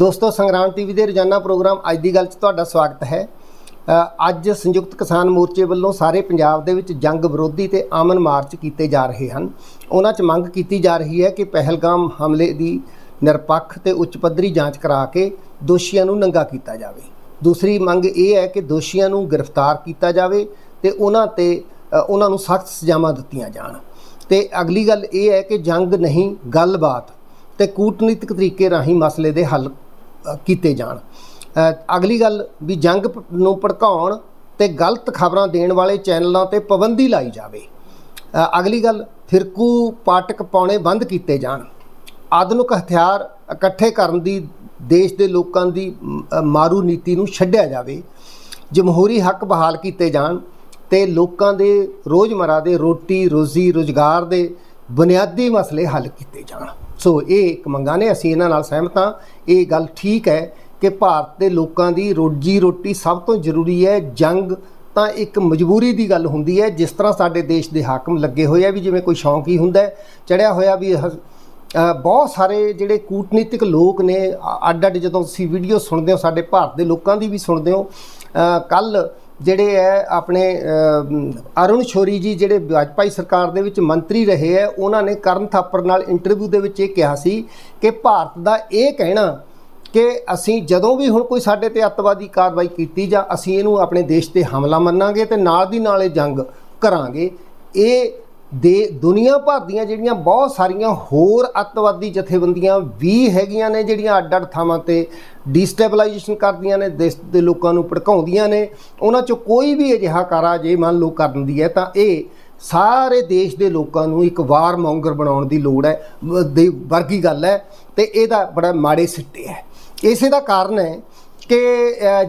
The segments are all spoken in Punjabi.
ਦੋਸਤੋ ਸੰਗਰਾਮ ਟੀਵੀ ਦੇ ਰੋਜ਼ਾਨਾ ਪ੍ਰੋਗਰਾਮ ਅੱਜ ਦੀ ਗੱਲ 'ਚ ਤੁਹਾਡਾ ਸਵਾਗਤ ਹੈ। ਅੱਜ ਸੰਯੁਕਤ ਕਿਸਾਨ ਮੋਰਚੇ ਵੱਲੋਂ ਸਾਰੇ ਪੰਜਾਬ ਦੇ ਵਿੱਚ ਜੰਗ ਵਿਰੋਧੀ ਤੇ ਆਮਨ ਮਾਰਚ ਕੀਤੇ ਜਾ ਰਹੇ ਹਨ। ਉਹਨਾਂ 'ਚ ਮੰਗ ਕੀਤੀ ਜਾ ਰਹੀ ਹੈ ਕਿ ਪਹਿਲਗਾਮ ਹਮਲੇ ਦੀ ਨਿਰਪੱਖ ਤੇ ਉੱਚ ਪੱਧਰੀ ਜਾਂਚ ਕਰਾ ਕੇ ਦੋਸ਼ੀਆਂ ਨੂੰ ਨੰਗਾ ਕੀਤਾ ਜਾਵੇ। ਦੂਸਰੀ ਮੰਗ ਇਹ ਹੈ ਕਿ ਦੋਸ਼ੀਆਂ ਨੂੰ ਗ੍ਰਿਫਤਾਰ ਕੀਤਾ ਜਾਵੇ ਤੇ ਉਹਨਾਂ ਤੇ ਉਹਨਾਂ ਨੂੰ ਸਖਤ ਸਜ਼ਾਵਾਂ ਦਿੱਤੀਆਂ ਜਾਣ। ਤੇ ਅਗਲੀ ਗੱਲ ਇਹ ਹੈ ਕਿ ਜੰਗ ਨਹੀਂ, ਗੱਲਬਾਤ ਤੇ ਕੂਟਨੀਤਿਕ ਤਰੀਕੇ ਰਾਹੀਂ ਮਸਲੇ ਦੇ ਹੱਲ ਕੀਤੇ ਜਾਣ। ਅਗਲੀ ਗੱਲ ਵੀ ਜੰਗ ਨੂੰ ਭੜਕਾਉਣ ਤੇ ਗਲਤ ਖਬਰਾਂ ਦੇਣ ਵਾਲੇ ਚੈਨਲਾਂ ਤੇ ਪਾਬੰਦੀ ਲਾਈ ਜਾਵੇ। ਅਗਲੀ ਗੱਲ, ਫਿਰਕੂ ਪਾਟਕ ਪਾਉਣੇ ਬੰਦ ਕੀਤੇ ਜਾਣ। ਆਧੁਨਿਕ ਹਥਿਆਰ ਇਕੱਠੇ ਕਰਨ ਦੀ, ਦੇਸ਼ ਦੇ ਲੋਕਾਂ ਦੀ ਮਾਰੂ ਨੀਤੀ ਨੂੰ ਛੱਡਿਆ ਜਾਵੇ। ਜਮਹੂਰੀ ਹੱਕ ਬਹਾਲ ਕੀਤੇ ਜਾਣ ਤੇ ਲੋਕਾਂ ਦੇ ਰੋਜ਼ਮਰਾ ਦੇ ਰੋਟੀ, ਰੋਜ਼ੀ, ਰੋਜ਼ਗਾਰ ਦੇ ਬੁਨਿਆਦੀ ਮਸਲੇ ਹੱਲ ਕੀਤੇ ਜਾਣ। ਸੋ ਇਹ ਇੱਕ ਮੰਗਾਂ ਨੇ, ਅਸੀਂ ਇਹਨਾਂ ਨਾਲ ਸਹਿਮਤ ਹਾਂ। ਇਹ ਗੱਲ ਠੀਕ ਹੈ ਕਿ ਭਾਰਤ ਦੇ ਲੋਕਾਂ ਦੀ ਰੋਜੀ ਰੋਟੀ ਸਭ ਤੋਂ ਜ਼ਰੂਰੀ ਹੈ। ਜੰਗ ਤਾਂ ਇੱਕ ਮਜਬੂਰੀ ਦੀ ਗੱਲ ਹੁੰਦੀ ਹੈ। ਜਿਸ ਤਰ੍ਹਾਂ ਸਾਡੇ ਦੇਸ਼ ਦੇ ਹਾਕਮ ਲੱਗੇ ਹੋਏ ਆ ਵੀ ਜਿਵੇਂ ਕੋਈ ਸ਼ੌਂਕ ਹੀ ਹੁੰਦਾ ਹੈ ਚੜਿਆ ਹੋਇਆ ਵੀ ਹ- ਬਹੁਤ ਸਾਰੇ ਜਿਹੜੇ ਕੂਟਨੀਤਿਕ ਲੋਕ ਨੇ ਅੱਡ ਅੱਡ ਜਦੋਂ ਤੁਸੀਂ ਵੀਡੀਓ ਸੁਣਦੇ ਹੋ, ਸਾਡੇ ਭਾਰਤ ਦੇ ਲੋਕਾਂ ਦੀ ਵੀ ਸੁਣਦੇ ਹੋ ਕੱਲ ਜਿਹੜੇ ਹੈ, ਆਪਣੇ ਅਰੁਣ ਸ਼ੋਰੀ ਜੀ ਜਿਹੜੇ ਵਾਜਪਾਈ ਸਰਕਾਰ ਦੇ ਵਿੱਚ ਮੰਤਰੀ ਰਹੇ ਹੈ, ਉਹਨਾਂ ਨੇ ਕਰਨ ਥਾਪਰ ਨਾਲ ਇੰਟਰਵਿਊ ਦੇ ਵਿੱਚ ਇਹ ਕਿਹਾ ਸੀ ਕਿ ਭਾਰਤ ਦਾ ਇਹ ਕਹਿਣਾ ਕਿ ਅਸੀਂ ਜਦੋਂ ਵੀ ਹੁਣ ਕੋਈ ਸਾਡੇ ਤੇ ਅੱਤਵਾਦੀ ਕਾਰਵਾਈ ਕੀਤੀ ਜਾਂ ਅਸੀਂ ਇਹਨੂੰ ਆਪਣੇ ਦੇਸ਼ ਤੇ ਹਮਲਾ ਮੰਨਾਂਗੇ ਤੇ ਨਾਲ ਦੀ ਨਾਲ ਇਹ ਜੰਗ ਕਰਾਂਗੇ, ਇਹ ਦੇ ਦੁਨੀਆ ਭਰ ਦੀਆਂ ਜਿਹੜੀਆਂ ਬਹੁਤ ਸਾਰੀਆਂ ਹੋਰ ਅੱਤਵਾਦੀ ਜਥੇਬੰਦੀਆਂ ਵੀ ਹੈਗੀਆਂ ਨੇ, ਜਿਹੜੀਆਂ ਅੱਡ-ਅੱਡ ਥਾਵਾਂ ਤੇ ਡੀਸਟੇਬਲਾਈਜੇਸ਼ਨ ਕਰਦੀਆਂ ਨੇ, ਦੇਸ਼ ਦੇ ਲੋਕਾਂ ਨੂੰ ਭੜਕਾਉਂਦੀਆਂ ਨੇ, ਉਹਨਾਂ ਚੋਂ ਕੋਈ ਵੀ ਅਜਿਹਾ ਕਾਰਾ ਜੇ ਮੰਨ ਲਓ ਕਰਨ ਦੀ ਹੈ, ਤਾਂ ਇਹ ਸਾਰੇ ਦੇਸ਼ ਦੇ ਲੋਕਾਂ ਨੂੰ ਇੱਕ ਵਾਰ ਮੌਂਗਰ ਬਣਾਉਣ ਦੀ ਲੋੜ ਹੈ, ਵ- ਦੇ ਵਰਗੀ ਗੱਲ ਹੈ ਤੇ ਇਹਦਾ ਬੜਾ ਮਾੜੇ ਸਿੱਟੇ ਹੈ। ਇਸੇ ਦਾ ਕਾਰਨ ਹੈ ਕਿ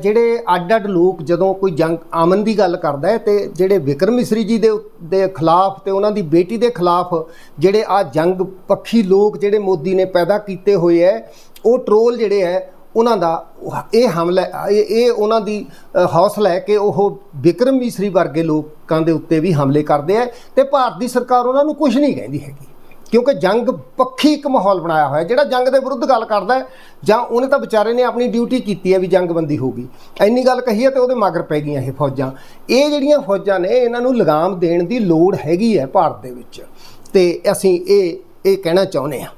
ਜਿਹੜੇ ਅੱਡ-ਅੱਡ ਲੋਕ ਜਦੋਂ ਕੋਈ ਜੰਗ ਆਮਨ ਦੀ ਗੱਲ ਕਰਦਾ ਹੈ ਤੇ ਜਿਹੜੇ ਵਿਕਰਮ ਮਿਸਰੀ ਜੀ ਦੇ ਦੇ ਖਿਲਾਫ ਤੇ ਉਹਨਾਂ ਦੀ ਬੇਟੀ ਦੇ ਖਿਲਾਫ ਜਿਹੜੇ ਆ ਜੰਗ ਪੱਖੀ ਲੋਕ ਜਿਹੜੇ ਮੋਦੀ ਨੇ ਪੈਦਾ ਕੀਤੇ ਹੋਏ ਹੈ, ਉਹ ਟਰੋਲ ਜਿਹੜੇ ਹੈ, ਉਹਨਾਂ ਦਾ ਇਹ ਹਮਲਾ, ਇਹ ਇਹ ਉਹਨਾਂ ਦੀ ਹੌਸਲਾ ਹੈ ਕਿ ਉਹ ਵਿਕਰਮ ਮਿਸਰੀ ਵਰਗੇ ਲੋਕਾਂ ਦੇ ਉੱਤੇ ਵੀ ਹਮਲੇ ਕਰਦੇ ਆ ਤੇ ਭਾਰਤ ਦੀ ਸਰਕਾਰ ਉਹਨਾਂ ਨੂੰ ਕੁਝ ਨਹੀਂ ਕਹਿੰਦੀ ਹੈਗੀ। ਕਿਉਂਕਿ ਜੰਗ ਪੱਖੀ ਇੱਕ ਮਾਹੌਲ ਬਣਾਇਆ ਹੋਇਆ, ਜਿਹੜਾ ਜੰਗ ਦੇ ਵਿਰੁੱਧ ਗੱਲ ਕਰਦਾ ਹੈ, ਜਾਂ ਉਹਨੇ ਤਾਂ ਵਿਚਾਰੇ ਨੇ ਆਪਣੀ ਡਿਊਟੀ ਕੀਤੀ ਹੈ ਵੀ ਜੰਗਬੰਦੀ ਹੋਗੀ ਇੰਨੀ ਗੱਲ ਕਹੀ ਹੈ ਤੇ ਉਹਦੇ ਮਗਰ ਪੈ ਗਈਆਂ ਇਹ ਫੌਜਾਂ। ਇਹ ਜਿਹੜੀਆਂ ਫੌਜਾਂ ਨੇ, ਇਹਨਾਂ ਨੂੰ ਲਗਾਮ ਦੇਣ ਦੀ ਲੋੜ ਹੈਗੀ ਹੈ ਭਾਰਤ ਦੇ ਵਿੱਚ। ਤੇ ਅਸੀਂ ਇਹ ਇਹ ਕਹਿਣਾ ਚਾਹੁੰਦੇ ਹਾਂ।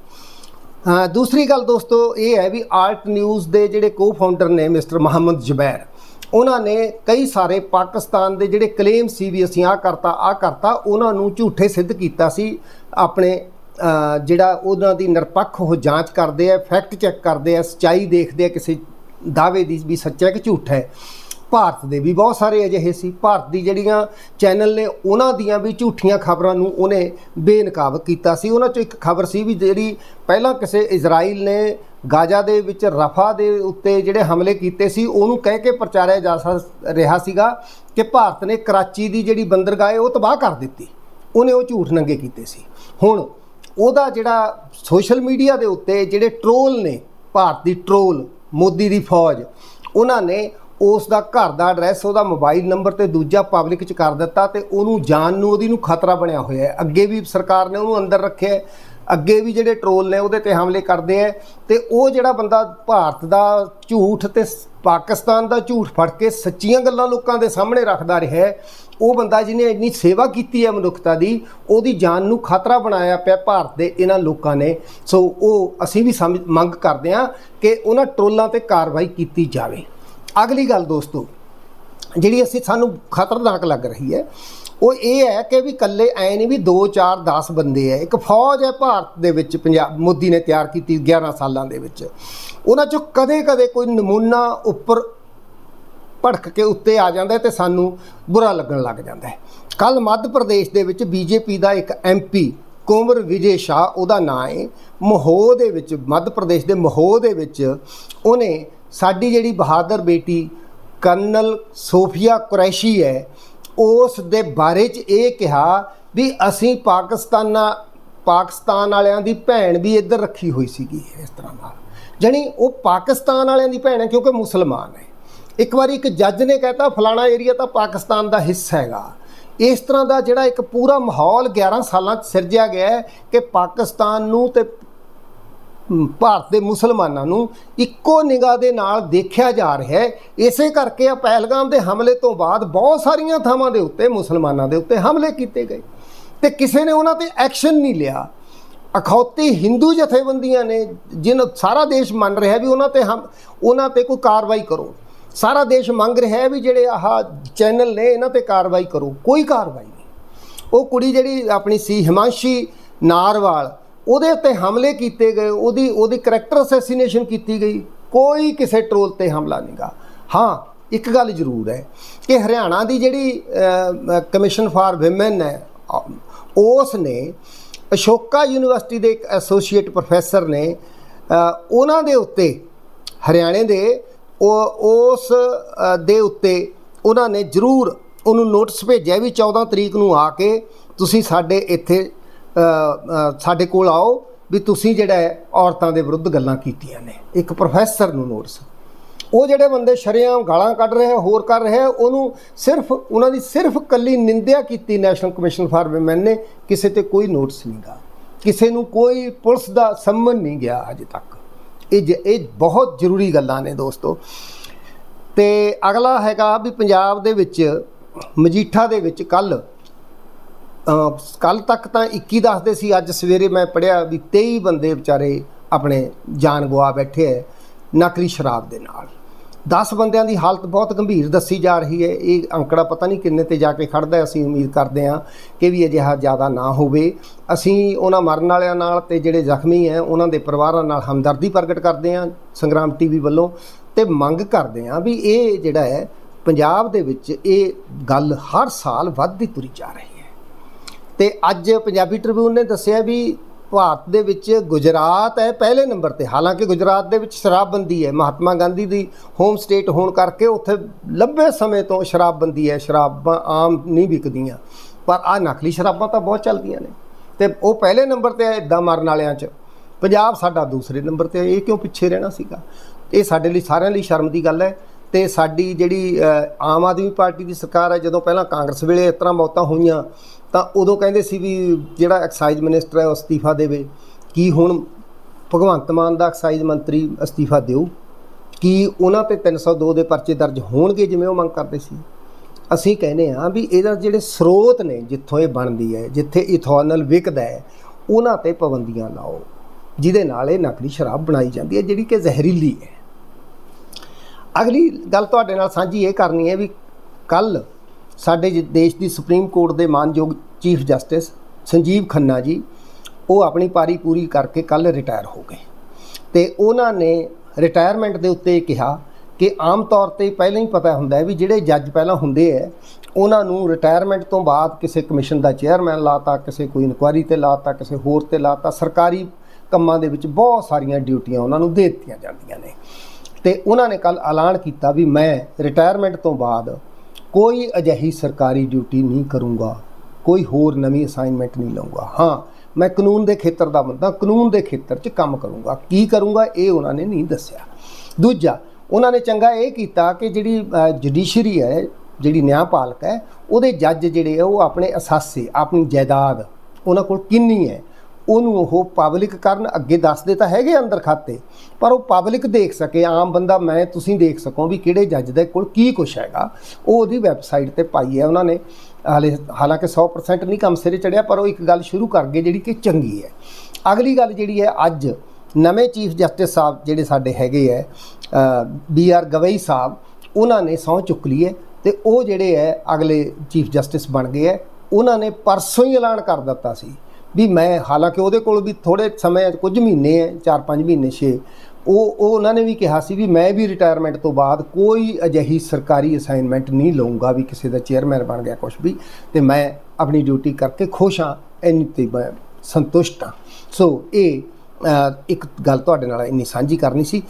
ਹਾਂ ਦੂਸਰੀ ਗੱਲ ਦੋਸਤੋ, ਇਹ ਹੈ ਵੀ ਆਰਟ ਨਿਊਜ਼ ਦੇ ਜਿਹੜੇ ਕੋ-ਫਾਊਂਡਰ ਨੇ ਮਿਸਟਰ ਮੁਹੰਮਦ ਜ਼ੁਬੈਰ ਉਹਨਾਂ ਨੇ ਕਈ ਸਾਰੇ ਪਾਕਿਸਤਾਨ ਦੇ ਜਿਹੜੇ ਕਲੇਮ ਸੀ ਵੀ ਅਸੀਂ ਆਹ ਕਰਤਾ ਆਹ ਕਰਤਾ, ਉਹਨਾਂ ਨੂੰ ਝੂਠੇ ਸਿੱਧ ਕੀਤਾ ਸੀ ਆਪਣੇ ਜਿਹੜਾ ਉਹਨਾਂ ਦੀ ਨਿਰਪੱਖ ਉਹ ਜਾਂਚ ਕਰਦੇ ਆ ਫੈਕਟ ਚੈੱਕ ਕਰਦੇ ਆ, ਸਚਾਈ ਦੇਖਦੇ ਆ, ਕਿਸੇ ਦਾਅਵੇ ਦੀ ਵੀ ਸੱਚਾ ਹੈ ਕਿ ਝੂਠ ਹੈ। ਭਾਰਤ ਦੇ ਵੀ ਬਹੁਤ ਸਾਰੇ ਅਜਿਹੇ ਸੀ। ਭਾਰਤ ਦੀ ਜਿਹੜੀਆਂ ਚੈਨਲ ਨੇ, ਉਹਨਾਂ ਦੀਆਂ ਵੀ ਝੂਠੀਆਂ ਖਬਰਾਂ ਨੂੰ ਉਹਨੇ ਬੇਨਕਾਬ ਕੀਤਾ ਸੀ। ਉਹਨਾਂ ਚੋਂ ਇੱਕ ਖਬਰ ਸੀ ਵੀ ਜਿਹੜੀ ਪਹਿਲਾਂ ਕਿਸੇ ਇਜ਼ਰਾਈਲ ਨੇ ਗਾਜ਼ਾ ਦੇ ਵਿੱਚ ਰਫਾ ਦੇ ਉੱਤੇ ਜਿਹੜੇ ਹਮਲੇ ਕੀਤੇ ਸੀ, ਉਹਨੂੰ ਕਹਿ ਕੇ ਪ੍ਰਚਾਰਿਆ ਜਾ ਸਕ- ਰਿਹਾ ਸੀਗਾ ਕਿ ਭਾਰਤ ਨੇ ਕਰਾਚੀ ਦੀ ਜਿਹੜੀ ਬੰਦਰਗਾਹ ਹੈ, ਉਹ ਤਬਾਹ ਕਰ ਦਿੱਤੀ। ਉਹਨੇ ਉਹ ਝੂਠ ਨੰਗੇ ਕੀਤੇ ਸੀ। ਹੁਣ ਉਹਦਾ ਜਿਹੜਾ ਸੋਸ਼ਲ ਮੀਡੀਆ ਦੇ ਉੱਤੇ ਜਿਹੜੇ ਟਰੋਲ ਨੇ, ਭਾਰਤ ਦੀ ਟਰੋਲ, ਮੋਦੀ ਦੀ ਫੌਜ, ਉਹਨਾਂ ਨੇ ਉਸ ਦਾ ਘਰ ਦਾ ਐਡਰੈਸ ਉਹਦਾ ਮੋਬਾਈਲ ਨੰਬਰ ਤੇ ਦੂਜਾ ਪਬਲਿਕ ਚ ਕਰ ਦਿੱਤਾ ਤੇ ਉਹਨੂੰ ਜਾਨ ਨੂੰ, ਉਹਦੀ ਨੂੰ ਖਤਰਾ ਬਣਿਆ ਹੋਇਆ ਹੈ। ਅੱਗੇ ਵੀ ਸਰਕਾਰ ਨੇ ਉਹਨੂੰ ਅੰਦਰ ਰੱਖਿਆ ਅੱਗੇ ਵੀ ਜਿਹੜੇ ਟਰੋਲ ਨੇ, ਉਹਦੇ ਤੇ ਹਮਲੇ ਕਰਦੇ ਆ ਤੇ ਉਹ ਜਿਹੜਾ ਬੰਦਾ ਭਾਰਤ ਦਾ ਝੂਠ ਤੇ ਪਾਕਿਸਤਾਨ ਦਾ ਝੂਠ ਫੜ ਕੇ ਸੱਚੀਆਂ ਗੱਲਾਂ ਲੋਕਾਂ ਦੇ ਸਾਹਮਣੇ ਰੱਖਦਾ ਰਿਹਾ ਉਹ ਬੰਦਾ ਜਿਹਨੇ ਇੰਨੀ ਸੇਵਾ ਕੀਤੀ ਹੈ ਮਨੁੱਖਤਾ ਦੀ, ਉਹਦੀ ਜਾਨ ਨੂੰ ਖਤਰਾ ਬਣਾਇਆ ਪਿਆ ਭਾਰਤ ਦੇ ਇਹਨਾਂ ਲੋਕਾਂ ਨੇ। ਸੋ ਉਹ ਅਸੀਂ ਵੀ ਸਮਝ, ਮੰਗ ਕਰਦੇ ਹਾਂ ਕਿ ਉਹਨਾਂ ਟਰੋਲਾਂ ਤੇ ਕਾਰਵਾਈ ਕੀਤੀ ਜਾਵੇ। ਅਗਲੀ ਗੱਲ ਦੋਸਤੋ, ਜਿਹੜੀ ਅਸੀਂ, ਸਾਨੂੰ ਖਤਰਨਾਕ ਲੱਗ ਰਹੀ ਹੈ, ਉਹ ਇਹ ਹੈ ਕਿ ਵੀ ਇਕੱਲੇ ਐ ਨਹੀਂ ਵੀ 2 4 10 ਬੰਦੇ ਐ ਇੱਕ ਫੌਜ ਹੈ ਭਾਰਤ ਦੇ ਵਿੱਚ, ਪੰਜਾਬ, ਮੋਦੀ ਨੇ ਤਿਆਰ ਕੀਤੀ 11 ਸਾਲਾਂ ਦੇ ਵਿੱਚ। ਉਹਨਾਂ ਚੋਂ ਕਦੇ-ਕਦੇ ਕੋਈ ਨਮੂਨਾ ਉੱਪਰ ਭੜਕ ਕੇ ਉੱਤੇ ਆ ਜਾਂਦਾ ਹੈ ਤੇ ਸਾਨੂੰ ਬੁਰਾ ਲੱਗਣ ਲੱਗ ਜਾਂਦਾ ਹੈ। ਕੱਲ ਮੱਧ ਪ੍ਰਦੇਸ਼ ਦੇ ਵਿੱਚ ਬੀਜੇਪੀ ਦਾ ਇੱਕ ਐਮਪੀ ਕੁੰਵਰ ਵਿਜੇ ਸ਼ਾਹ, ਉਹਦਾ ਨਾਂ ਹੈ ਮਹੋ ਦੇ ਵਿੱਚ, ਮੱਧ ਪ੍ਰਦੇਸ਼ ਦੇ ਮਹੋ ਦੇ ਵਿੱਚ ਉਹਨੇ ਸਾਡੀ ਜਿਹੜੀ ਬਹਾਦਰ ਬੇਟੀ ਕਰਨਲ ਸੋਫੀਆ ਕੁਰੈਸ਼ੀ ਹੈ, ਉਸ ਦੇ ਬਾਰੇ 'ਚ ਇਹ ਕਿਹਾ ਵੀ ਅਸੀਂ ਪਾਕਿਸਤਾਨਾਂ, ਪਾਕਿਸਤਾਨ ਵਾਲਿਆਂ ਦੀ ਭੈਣ ਵੀ ਇੱਧਰ ਰੱਖੀ ਹੋਈ ਸੀਗੀ ਇਸ ਤਰ੍ਹਾਂ ਨਾਲ। ਜਾਣੀ ਉਹ ਪਾਕਿਸਤਾਨ ਵਾਲਿਆਂ ਦੀ ਭੈਣ ਹੈ ਕਿਉਂਕਿ ਮੁਸਲਮਾਨ ਹੈ। ਇੱਕ ਵਾਰੀ ਇੱਕ ਜੱਜ ਨੇ ਕਹਿਤਾ, ਫਲਾਣਾ ਏਰੀਆ ਤਾਂ ਪਾਕਿਸਤਾਨ ਦਾ ਹਿੱਸਾ ਹੈਗਾ। ਇਸ ਤਰ੍ਹਾਂ ਦਾ ਜਿਹੜਾ ਇੱਕ ਪੂਰਾ ਮਾਹੌਲ 11 ਸਾਲਾਂ 'ਚ ਸਿਰਜਿਆ ਗਿਆ ਕਿ ਪਾਕਿਸਤਾਨ ਨੂੰ ਤੇ ਭਾਰਤ ਦੇ ਮੁਸਲਮਾਨਾਂ ਨੂੰ ਇੱਕੋ ਨਿਗਾਹ ਦੇ ਨਾਲ ਦੇਖਿਆ ਜਾ ਰਿਹਾ ਹੈ। ਇਸੇ ਕਰਕੇ ਆ ਪਹਿਲਗਾਮ ਦੇ ਹਮਲੇ ਤੋਂ ਬਾਅਦ ਬਹੁਤ ਸਾਰੀਆਂ ਥਾਵਾਂ ਦੇ ਉੱਤੇ ਮੁਸਲਮਾਨਾਂ ਦੇ ਉੱਤੇ ਹਮਲੇ ਕੀਤੇ ਗਏ। ਤੇ ਕਿਸੇ ਨੇ ਉਹਨਾਂ ਤੇ ਐਕਸ਼ਨ ਨਹੀਂ ਲਿਆ। ਅਖੌਤੀ ਹਿੰਦੂ ਜਥੇਬੰਦੀਆਂ ਨੇ, ਜਿਨ ਸਾਰਾ ਦੇਸ਼ ਮੰਨ ਰਿਹਾ ਵੀ ਉਹਨਾਂ ਤੇ ਹਮ, ਉਹਨਾਂ ਤੇ ਕੋਈ ਕਾਰਵਾਈ ਕਰੋ। ਸਾਰਾ ਦੇਸ਼ ਮੰਗ ਰਿਹਾ ਹੈ ਵੀ ਜਿਹੜੇ ਆਹ ਚੈਨਲ ਨੇ, ਇਹਨਾਂ ਤੇ ਕਾਰਵਾਈ ਕਰੋ। ਕੋਈ ਕਾਰਵਾਈ ਨਹੀਂ। ਉਹ ਕੁੜੀ ਜਿਹੜੀ ਆਪਣੀ ਸੀ, ਹਿਮਾਂਸ਼ੀ ਨਾਰਵਾਲ, ਉਹਦੇ ਉੱਤੇ ਹਮਲੇ ਕੀਤੇ ਗਏ, ਉਹਦੀ ਉਹਦੀ ਕਰੈਕਟਰ ਅਸੈਸੀਨੇਸ਼ਨ ਕੀਤੀ ਗਈ। ਕੋਈ ਕਿਸੇ ਟਰੋਲ ਤੇ ਹਮਲਾ ਨਹੀਂਗਾ ਹਾਂ, ਇੱਕ ਗੱਲ ਜ਼ਰੂਰ ਹੈ ਕਿ ਹਰਿਆਣਾ ਦੀ ਜਿਹੜੀ ਕਮਿਸ਼ਨ ਫਾਰ ਔਮਨ ਹੈ, ਉਸ ਨੇ ਅਸ਼ੋਕਾ ਯੂਨੀਵਰਸਿਟੀ ਦੇ ਇੱਕ ਐਸੋਸੀਏਟ ਪ੍ਰੋਫੈਸਰ ਨੇ ਉਹਨਾਂ ਦੇ ਉੱਤੇ, ਹਰਿਆਣੇ ਦੇ ਉਸ ਦੇ ਉੱਤੇ ਉਹਨਾਂ ਨੇ ਜ਼ਰੂਰ ਉਹਨੂੰ ਨੋਟਿਸ ਭੇਜਿਆ ਵੀ 14 ਤਰੀਕ ਨੂੰ ਆ ਕੇ ਤੁਸੀਂ ਸਾਡੇ ਇੱਥੇ ਸਾਡੇ ਕੋਲ ਆਓ ਵੀ ਤੁਸੀਂ ਜਿਹੜਾ ਹੈ ਔਰਤਾਂ ਦੇ ਵਿਰੁੱਧ ਗੱਲਾਂ ਕੀਤੀਆਂ ਨੇ। ਇੱਕ ਪ੍ਰੋਫੈਸਰ ਨੂੰ ਨੋਟਿਸ। ਉਹ ਜਿਹੜੇ ਬੰਦੇ ਸ਼ਰੇਆਮ ਗਾਲਾਂ ਕੱਢ ਰਹੇ ਹੋਰ ਕਰ ਰਹੇ ਉਹਨੂੰ ਸਿਰਫ, ਉਹਨਾਂ ਦੀ ਸਿਰਫ ਕੱਲੀ ਨਿੰਦਿਆ ਕੀਤੀ ਨੈਸ਼ਨਲ ਕਮਿਸ਼ਨ ਫਾਰ ਔਮਨ ਨੇ, ਕਿਸੇ ਤੇ ਕੋਈ ਨੋਟਿਸ ਨਹੀਂਗਾ ਕਿਸੇ ਨੂੰ ਕੋਈ ਪੁਲਿਸ ਦਾ ਸੰਮਨ ਨਹੀਂ ਗਿਆ ਅਜੇ ਤੱਕ। ਇਹ ਜ- ਇਹ ਬਹੁਤ ਜ਼ਰੂਰੀ ਗੱਲਾਂ ਨੇ ਦੋਸਤੋ। ਤੇ ਅਗਲਾ ਹੈਗਾ ਵੀ ਪੰਜਾਬ ਦੇ ਵਿੱਚ, ਮਜੀਠਾ ਦੇ ਵਿੱਚ ਕੱਲ ਕੱਲ ਤੱਕ ਤਾਂ 21 ਦੱਸਦੇ ਸੀ, ਅੱਜ ਸਵੇਰੇ ਮੈਂ ਪੜਿਆ ਵੀ 23 ਬੰਦੇ ਵਿਚਾਰੇ ਆਪਣੇ ਜਾਨ ਗਵਾ ਬੈਠੇ ਐ, ਨਕਲੀ ਸ਼ਰਾਬ ਦੇ ਨਾਲ। 10 ਬੰਦਿਆਂ ਦੀ ਹਾਲਤ ਬਹੁਤ ਗੰਭੀਰ ਦੱਸੀ ਜਾ ਰਹੀ ਹੈ। ਇਹ ਅੰਕੜਾ ਪਤਾ ਨਹੀਂ ਕਿੰਨੇ ਤੇ ਜਾ ਕੇ ਖੜਦਾ ਹੈ। ਅਸੀਂ ਉਮੀਦ ਕਰਦੇ ਹਾਂ ਕਿ ਵੀ ਅਜਿਹਾ ਜ਼ਿਆਦਾ ਨਾ ਹੋਵੇ। ਅਸੀਂ ਉਹਨਾਂ ਮਰਨ ਵਾਲਿਆਂ ਨਾਲ ਤੇ ਜਿਹੜੇ ਜ਼ਖਮੀ ਹੈ, ਉਹਨਾਂ ਦੇ ਪਰਿਵਾਰਾਂ ਨਾਲ ਹਮਦਰਦੀ ਪ੍ਰਗਟ ਕਰਦੇ ਹਾਂ ਸੰਗਰਾਮ ਟੀਵੀ ਵੱਲੋਂ ਤੇ ਮੰਗ ਕਰਦੇ ਹਾਂ ਵੀ ਇਹ ਜਿਹੜਾ ਹੈ, ਪੰਜਾਬ ਦੇ ਵਿੱਚ ਇਹ ਗੱਲ ਹਰ ਸਾਲ ਵੱਧਦੀ ਤੁਰੀ ਜਾ ਰਹੀ ਹੈ। ਤੇ ਅੱਜ ਪੰਜਾਬੀ ਟ੍ਰਿਬਿਊਨ ਨੇ ਦੱਸਿਆ ਵੀ ਭਾਰਤ ਦੇ ਵਿੱਚ ਗੁਜਰਾਤ ਹੈ ਪਹਿਲੇ ਨੰਬਰ ਤੇ। ਹਾਲਾਂਕਿ ਗੁਜਰਾਤ ਦੇ ਵਿੱਚ ਸ਼ਰਾਬਬੰਦੀ ਹੈ। ਮਹਾਤਮਾ ਗਾਂਧੀ ਦੀ ਹੋਮ ਸਟੇਟ ਹੋਣ ਕਰਕੇ ਉੱਥੇ ਲੰਬੇ ਸਮੇਂ ਤੋਂ ਸ਼ਰਾਬਬੰਦੀ ਹੈ। ਸ਼ਰਾਬਾਂ ਆਮ ਨਹੀਂ ਵਿਕਦੀਆਂ। ਪਰ ਆ ਨਕਲੀ ਸ਼ਰਾਬਾਂ ਤਾਂ ਬਹੁਤ ਚੱਲਦੀਆਂ ਨੇ। ਤੇ ਉਹ ਪਹਿਲੇ ਨੰਬਰ ਤੇ ਹੈ ਇਦਾਂ ਮਰਨ ਵਾਲਿਆਂ 'ਚ। ਪੰਜਾਬ ਸਾਡਾ ਦੂਸਰੇ ਨੰਬਰ ਤੇ ਹੈ। ਇਹ ਕਿਉਂ ਪਿੱਛੇ ਰਹਿਣਾ ਸੀਗਾ? ਇਹ ਸਾਡੇ ਲਈ ਸਾਰਿਆਂ ਲਈ ਸ਼ਰਮ ਦੀ ਗੱਲ ਹੈ। ਤੇ ਸਾਡੀ ਜਿਹੜੀ ਆਮ ਆਦਮੀ ਪਾਰਟੀ ਦੀ ਸਰਕਾਰ ਹੈ ਜਦੋਂ ਪਹਿਲਾਂ ਕਾਂਗਰਸ ਵੇਲੇ ਇਸ ਤਰ੍ਹਾਂ ਮੌਤਾਂ ਹੋਈਆਂ, ਤਾਂ ਉਦੋਂ ਕਹਿੰਦੇ ਸੀ ਵੀ ਜਿਹੜਾ ਐਕਸਾਈਜ਼ ਮਿਨਿਸਟਰ ਹੈ ਉਹ ਅਸਤੀਫਾ ਦੇਵੇ। ਕੀ ਹੁਣ ਭਗਵੰਤ ਮਾਨ ਦਾ ਐਕਸਾਈਜ਼ ਮੰਤਰੀ ਅਸਤੀਫਾ ਦਿਓ? ਕੀ ਉਹਨਾਂ ਤੇ 302 ਦੇ ਪਰਚੇ ਦਰਜ ਹੋਣਗੇ ਜਿਵੇਂ ਉਹ ਮੰਗ ਕਰਦੇ ਸੀ? ਅਸੀਂ ਕਹਿੰਦੇ ਹਾਂ ਵੀ ਇਹਦਾ ਜਿਹੜੇ ਸਰੋਤ ਨੇ, ਜਿੱਥੋਂ ਇਹ ਬਣਦੀ ਹੈ, ਜਿੱਥੇ ਇਥੋਨਲ ਵਿਕਦਾ ਹੈ, ਉਹਨਾਂ ਤੇ ਪਾਬੰਦੀਆਂ ਲਾਓ, ਜਿਹਦੇ ਨਾਲ ਇਹ ਨਕਲੀ ਸ਼ਰਾਬ ਬਣਾਈ ਜਾਂਦੀ ਹੈ, ਜਿਹੜੀ ਕਿ ਜ਼ਹਿਰੀਲੀ ਹੈ। ਅਗਲੀ ਗੱਲ ਤੁਹਾਡੇ ਨਾਲ ਸਾਂਝੀ ਇਹ ਕਰਨੀ ਹੈ ਵੀ ਕੱਲ ਸਾਡੇ ਜ- ਦੇਸ਼ ਦੀ ਸੁਪਰੀਮ ਕੋਰਟ ਦੇ ਮਾਨਯੋਗ ਚੀਫ ਜਸਟਿਸ ਸੰਜੀਵ ਖੰਨਾ ਜੀ, ਉਹ ਆਪਣੀ ਪਾਰੀ ਪੂਰੀ ਕਰਕੇ ਕੱਲ ਰਿਟਾਇਰ ਹੋ ਗਏ। ਤੇ ਉਹਨਾਂ ਨੇ ਰਿਟਾਇਰਮੈਂਟ ਦੇ ਉੱਤੇ ਇਹ ਕਿਹਾ ਕਿ ਆਮ ਤੌਰ ਤੇ ਪਹਿਲਾਂ ਹੀ ਪਤਾ ਹੁੰਦਾ ਹੈ ਵੀ ਜਿਹੜੇ ਜੱਜ ਪਹਿਲਾਂ ਹੁੰਦੇ ਐ ਉਹਨਾਂ ਨੂੰ ਰਿਟਾਇਰਮੈਂਟ ਤੋਂ ਬਾਅਦ ਕਿਸੇ ਕਮਿਸ਼ਨ ਦਾ ਚੇਅਰਮੈਨ ਲਾਤਾ, ਕਿਸੇ ਕੋਈ ਇਨਕੁਆਇਰੀ ਤੇ ਲਾਤਾ, ਕਿਸੇ ਹੋਰ ਤੇ ਲਾਤਾ, ਸਰਕਾਰੀ ਕੰਮਾਂ ਦੇ ਵਿੱਚ ਬਹੁਤ ਸਾਰੀਆਂ ਡਿਊਟੀਆਂ ਉਹਨਾਂ ਨੂੰ ਦੇ ਦਿੱਤੀਆਂ ਜਾਂਦੀਆਂ ਨੇ। ਤੇ ਉਹਨਾਂ ਨੇ ਕੱਲ ਐਲਾਨ ਕੀਤਾ ਵੀ ਮੈਂ ਰਿਟਾਇਰਮੈਂਟ ਤੋਂ ਬਾਅਦ ਕੋਈ ਅਜਿਹੀ ਸਰਕਾਰੀ ਡਿਊਟੀ ਨਹੀਂ ਕਰੂੰਗਾ, ਕੋਈ ਹੋਰ ਨਵੀਂ ਅਸਾਈਨਮੈਂਟ ਨਹੀਂ ਲਵਾਂਗਾ ਹਾਂ, ਮੈਂ ਕਾਨੂੰਨ ਦੇ ਖੇਤਰ ਦਾ ਬੰਦਾ, ਕਾਨੂੰਨ ਦੇ ਖੇਤਰ 'ਚ ਕੰਮ ਕਰੂੰਗਾ। ਕੀ ਕਰੂੰਗਾ ਇਹ ਉਹਨਾਂ ਨੇ ਨਹੀਂ ਦੱਸਿਆ। ਦੂਜਾ, ਉਹਨਾਂ ਨੇ ਚੰਗਾ ਇਹ ਕੀਤਾ ਕਿ ਜਿਹੜੀ ਜੁਡੀਸ਼ਰੀ ਹੈ, ਜਿਹੜੀ ਨਿਆਂਪਾਲਕ ਹੈ, ਉਹਦੇ ਜੱਜ ਜਿਹੜੇ ਆ, ਉਹ ਆਪਣੇ ਅਸਾਸੇ, ਆਪਣੀ ਜਾਇਦਾਦ ਉਹਨਾਂ ਕੋਲ ਕਿੰਨੀ ਹੈ? ਉਹਨੂੰ ਉਹ ਪਬਲਿਕ ਕਰਨ ਅੱਗੇ ਦੱਸਦੇ ਤਾਂ ਹੈਗੇ ਅੰਦਰ ਖਾਤੇ, ਪਰ ਉਹ ਪਬਲਿਕ ਦੇਖ ਸਕੇ, ਆਮ ਬੰਦਾ ਮੈਂ ਤੁਸੀਂ ਦੇਖ ਸਕੋ ਵੀ ਕਿਹੜੇ ਜੱਜ ਦੇ ਕੋਲ ਕੀ ਕੁਛ ਹੈਗਾ। ਉਹ ਉਹਦੀ ਵੈਬਸਾਈਟ ਤੇ ਪਾਈ ਹੈ ਉਹਨਾਂ ਨੇ। ਹਾਲੇ, ਹਾਲਾਂਕਿ 100% ਨਹੀਂ ਕੰਮ ਸਿਰੇ ਚੜਿਆ, ਪਰ ਉਹ ਇੱਕ ਗੱਲ ਸ਼ੁਰੂ ਕਰ ਗਏ ਜਿਹੜੀ ਕਿ ਚੰਗੀ ਹੈ। ਅਗਲੀ ਗੱਲ ਜਿਹੜੀ ਹੈ, ਅੱਜ ਨਵੇਂ ਚੀਫ ਜਸਟਿਸ ਸਾਹਿਬ ਜਿਹੜੇ ਸਾਡੇ ਹੈਗੇ ਹੈ ਬੀ ਆਰ ਗਵਈ ਸਾਹਿਬ, ਉਹਨਾਂ ਨੇ ਸਹੁੰ ਚੁੱਕ ਲਈ ਹੈ ਤੇ ਉਹ ਜਿਹੜੇ ਹੈ, ਅਗਲੇ ਚੀਫ ਜਸਟਿਸ ਬਣ ਗਏ ਹੈ, ਉਹਨਾਂ ਨੇ ਪਰਸੋਂ ਹੀ ਐਲਾਨ ਕਰ ਦਿੱਤਾ ਸੀ। ਵੀ ਮੈਂ ਹਾਲਾਂਕਿ ਉਹਦੇ ਕੋਲ ਵੀ ਥੋੜੇ ਸਮੇਂ ਕੁਝ ਮਹੀਨੇ ਹੈ 4-5 ਮਹੀਨੇ 6 ਉਹ ਉਹ ਉਹਨਾਂ ਨੇ ਵੀ ਕਿਹਾ ਸੀ ਵੀ ਮੈਂ ਵੀ ਰਿਟਾਇਰਮੈਂਟ ਤੋਂ ਬਾਅਦ ਕੋਈ ਅਜਿਹੀ ਸਰਕਾਰੀ ਅਸਾਈਨਮੈਂਟ ਨਹੀਂ ਲਵਾਂਗਾ ਵੀ ਕਿਸੇ ਦਾ ਚੇਅਰਮੈਨ ਬਣ ਗਿਆ ਕੁਝ ਵੀ, ਤੇ ਮੈਂ ਆਪਣੀ ਡਿਊਟੀ ਕਰਕੇ ਖੁਸ਼ ਹਾਂ, ਇੰਨੀ ਤੇ ਮੈਂ ਸੰਤੁਸ਼ਟ ਹਾਂ। ਸੋ ਇਹ ਇੱਕ ਗੱਲ ਤੁਹਾਡੇ ਨਾਲ ਇੰਨੀ ਸਾਂਝੀ ਕਰਨੀ ਸੀ।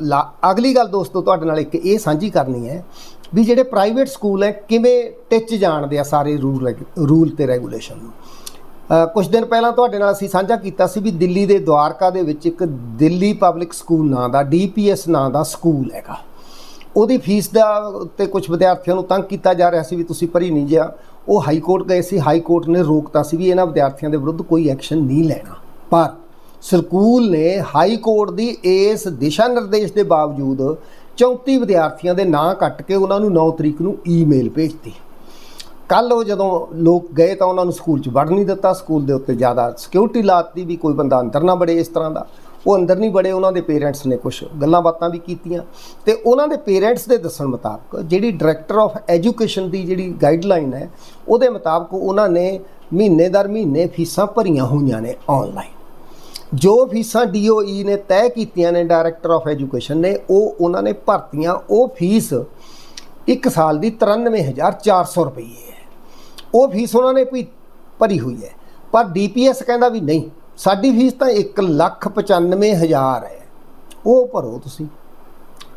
ਲਾ- ਅਗਲੀ ਗੱਲ ਦੋਸਤੋ, ਤੁਹਾਡੇ ਨਾਲ ਇੱਕ ਇਹ ਸਾਂਝੀ ਕਰਨੀ ਹੈ ਵੀ ਜਿਹੜੇ ਪ੍ਰਾਈਵੇਟ ਸਕੂਲ ਹੈ ਕਿਵੇਂ ਟਿੱਚ ਜਾਣਦੇ ਆ ਸਾਰੇ ਰੂਲ ਰੈਗੂ- ਰੂਲ ਤੇ ਰੈਗੂਲੇਸ਼ਨ ਨੂੰ? ਕੁਝ ਦਿਨ ਪਹਿਲਾਂ ਤੁਹਾਡੇ ਨਾਲ ਅਸੀਂ ਸਾਂਝਾ ਕੀਤਾ ਸੀ ਵੀ ਦਿੱਲੀ ਦੇ ਦੁਆਰਕਾ ਦੇ ਵਿੱਚ ਇੱਕ ਦਿੱਲੀ ਪਬਲਿਕ ਸਕੂਲ ਨਾਂ ਦਾ ਡੀਪੀਐਸ ਨਾਂ ਦਾ ਸਕੂਲ ਹੈਗਾ। ਉਹਦੀ ਫੀਸ ਦਾ ਤੇ ਕੁਝ ਵਿਦਿਆਰਥੀਆਂ ਨੂੰ ਤੰਗ ਕੀਤਾ ਜਾ ਰਿਹਾ ਸੀ ਵੀ ਤੁਸੀਂ ਭਰੀ ਨਹੀਂ ਜਿਆ। ਉਹ ਹਾਈ ਕੋਰਟ ਗਏ ਸੀ, ਹਾਈ ਕੋਰਟ ਨੇ ਰੋਕਤਾ ਸੀ ਵੀ ਇਹਨਾਂ ਵਿਦਿਆਰਥੀਆਂ ਦੇ ਵਿਰੁੱਧ ਕੋਈ ਐਕਸ਼ਨ ਨਹੀਂ ਲੈਣਾ। ਪਰ ਸਕੂਲ ਨੇ ਹਾਈ ਕੋਰਟ ਦੀ ਇਸ ਦਿਸ਼ਾ ਨਿਰਦੇਸ਼ ਦੇ ਬਾਵਜੂਦ 34 ਵਿਦਿਆਰਥੀਆਂ ਦੇ ਨਾਂ ਕੱਟ ਕੇ ਉਹਨਾਂ ਨੂੰ 9 ਤਰੀਕ ਨੂੰ ਈਮੇਲ ਭੇਜਤੀ ਕੱਲ ਉਹ ਜਦੋਂ ਲੋਕ ਗਏ ਤਾਂ ਉਹਨਾਂ ਨੂੰ ਸਕੂਲ 'ਚ ਵੜ ਨਹੀਂ ਦਿੱਤਾ, ਸਕੂਲ ਦੇ ਉੱਤੇ ਜ਼ਿਆਦਾ ਸਿਕਿਉਰਿਟੀ ਲਾਤੀ ਵੀ ਕੋਈ ਬੰਦਾ ਅੰਦਰ ਨਾ ਬੜੇ ਇਸ ਤਰ੍ਹਾਂ ਦਾ। ਉਹ ਅੰਦਰ ਨਹੀਂ ਬੜੇ ਉਹਨਾਂ ਦੇ ਪੇਰੈਂਟਸ ਨੇ ਕੁਝ ਗੱਲਾਂ ਬਾਤਾਂ ਵੀ ਕੀਤੀਆਂ। ਤੇ ਉਹਨਾਂ ਦੇ ਪੇਰੈਂਟਸ ਦੇ ਦੱਸਣ ਮੁਤਾਬਕ ਜਿਹੜੀ ਡਾਇਰੈਕਟਰ ਆਫ ਐਜੂਕੇਸ਼ਨ ਦੀ ਜਿਹੜੀ ਗਾਈਡਲਾਈਨ ਹੈ, ਉਹਦੇ ਮੁਤਾਬਕ ਉਹਨਾਂ ਨੇ ਮਹੀਨੇ ਦਰ ਮਹੀਨੇ ਫੀਸਾਂ ਭਰੀਆਂ ਹੋਈਆਂ ਨੇ ਆਨਲਾਈਨ ਜੋ ਫੀਸਾਂ ਡੀਓਈ ਨੇ ਤੈਅ ਕੀਤੀਆਂ ਨੇ ਡਾਇਰੈਕਟਰ ਆਫ ਐਜੂਕੇਸ਼ਨ ਨੇ, ਉਹ ਉਹਨਾਂ ਨੇ ਭਰਤੀਆਂ, ਉਹ ਫੀਸ ਇੱਕ ਸਾਲ ਦੀ 93400 ਰੁਪਏ ਹੈ। ਉਹ ਫੀਸ ਉਹਨਾਂ ਨੇ ਵੀ ਭਰੀ ਹੋਈ ਹੈ। ਪਰ ਡੀਪੀਐਸ ਕਹਿੰਦਾ ਵੀ ਨਹੀਂ, ਸਾਡੀ ਫੀਸ ਤਾਂ 195000 ਹੈ। ਉਹ ਭਰੋ ਤੁਸੀਂ।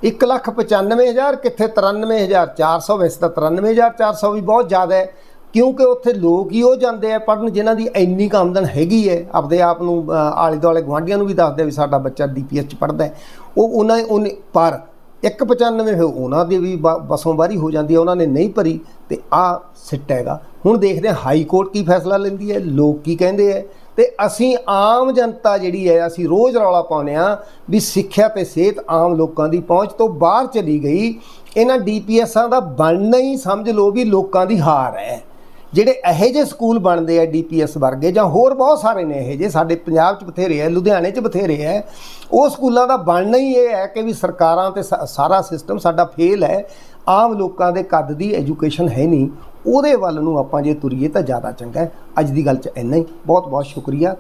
195000 ਕਿੱਥੇ? 93400 ਵੈਸੇ ਤਾਂ 93400 ਵੀ ਬਹੁਤ ਜ਼ਿਆਦਾ ਹੈ, ਕਿਉਂਕਿ ਉੱਥੇ ਲੋਕ ਹੀ ਉਹ ਜਾਂਦੇ ਆ ਪੜਨ ਜਿਨ੍ਹਾਂ ਦੀ ਇੰਨੀ ਕੁ ਆਮਦਨ ਹੈਗੀ ਹੈ। ਆਪਦੇ ਆਪ ਨੂੰ ਆਲੇ ਦੁਆਲੇ ਗੁਆਂਢੀਆਂ ਨੂੰ ਵੀ ਦੱਸਦੇ ਵੀ ਸਾਡਾ ਬੱਚਾ ਡੀਪੀਐਸ ਚ ਪੜਦਾ ਉਹ ਉਹਨਾਂ, ਉਹਨੇ, ਪਰ 195 ਫਿਰ ਉਹਨਾਂ ਦੀ ਵੀ ਬ- ਬਸੋਂ ਬਾਰੀ ਹੋ ਜਾਂਦੀ ਹੈ, ਉਹਨਾਂ ਨੇ ਨਹੀਂ ਭਰੀ ਤੇ ਆ ਸਿੱਟ ਹੈਗਾ। ਹੁਣ ਦੇਖਦੇ ਹਾਂ ਹਾਈ ਕੋਰਟ ਕੀ ਫੈਸਲਾ ਲੈਂਦੀ ਹੈ, ਲੋਕ ਕੀ ਕਹਿੰਦੇ ਹੈ। ਤੇ ਅਸੀਂ ਆਮ ਜਨਤਾ ਜਿਹੜੀ ਹੈ, ਅਸੀਂ ਰੋਜ਼ ਰੌਲਾ ਪਾਉਂਦੇ ਆ ਵੀ ਸਿੱਖਿਆ ਤੇ ਸਿਹਤ ਆਮ ਲੋਕਾਂ ਦੀ ਪਹੁੰਚ ਤੋਂ ਬਾਹਰ ਚਲੀ ਗਈ। ਇਹਨਾਂ ਡੀਪੀਐਸਾਂ ਦਾ ਬਣਨਾ ਹੀ ਸਮਝ ਲਓ ਵੀ ਲੋਕਾਂ ਦੀ ਹਾਰ ਹੈ। ਜਿਹੜੇ ਇਹੋ ਜਿਹੇ ਸਕੂਲ ਬਣਦੇ ਆ ਡੀਪੀਐਸ ਵਰਗੇ ਜਾਂ ਹੋਰ ਬਹੁਤ ਸਾਰੇ ਨੇ ਇਹੋ ਜਿਹੇ, ਸਾਡੇ ਪੰਜਾਬ 'ਚ ਬਥੇਰੇ ਆ, ਲੁਧਿਆਣੇ 'ਚ ਬਥੇਰੇ ਆ, ਉਹ ਸਕੂਲਾਂ ਦਾ ਬਣਨਾ ਹੀ ਇਹ ਹੈ ਕਿ ਵੀ ਸਰਕਾਰਾਂ ਤੇ ਸਾਰਾ ਸਿਸਟਮ ਸਾਡਾ ਫੇਲ ਹੈ, ਆਮ ਲੋਕਾਂ ਦੇ ਕੱਦ ਦੀ ਐਜੂਕੇਸ਼ਨ ਹੈ ਨਹੀਂ, ਉਹਦੇ ਵੱਲ ਨੂੰ ਆਪਾਂ ਜੇ ਤੁਰੀਏ ਤਾਂ ਜ਼ਿਆਦਾ ਚੰਗਾ ਹੈ। ਅੱਜ ਦੀ ਗੱਲ 'ਚ ਇੰਨਾ ਹੀ ਬਹੁਤ ਬਹੁਤ ਸ਼ੁਕਰੀਆ